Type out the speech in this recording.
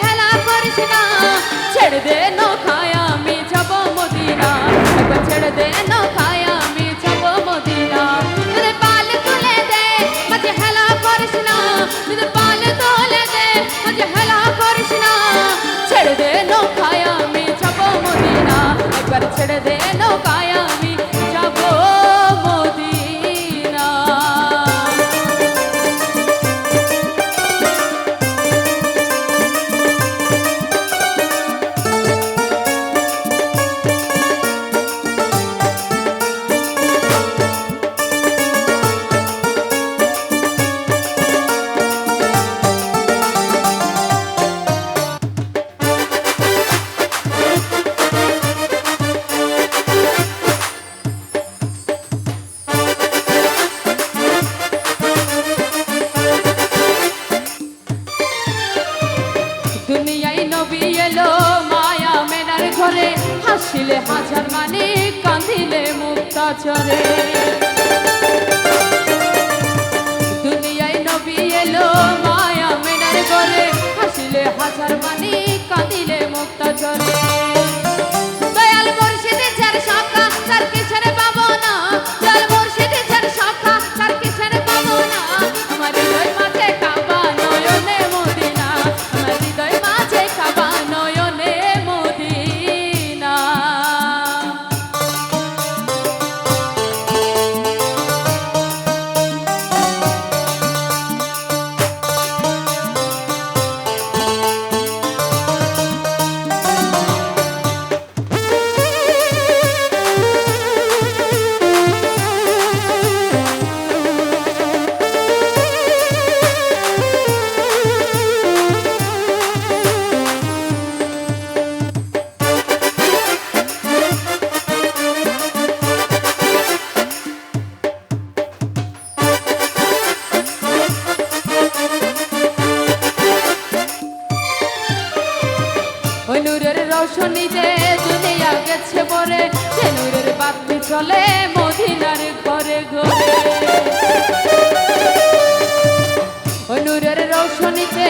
হেলা করিস না ছেড়ে দে হাসিলে হাজার মানে কাঁদিলে মুক্তা চরে। দুনিয়ায় নবী এলো মায়া মেনার করে হাসিলে হাজার মানে কাঁদিলে মুক্তা ওই নূরের রোশনীতে দুনিয়া গেছে পরে সে নূরের বাতি চলে মদিনার ঘরে ঘরে। ওই নূরের রোশনীতে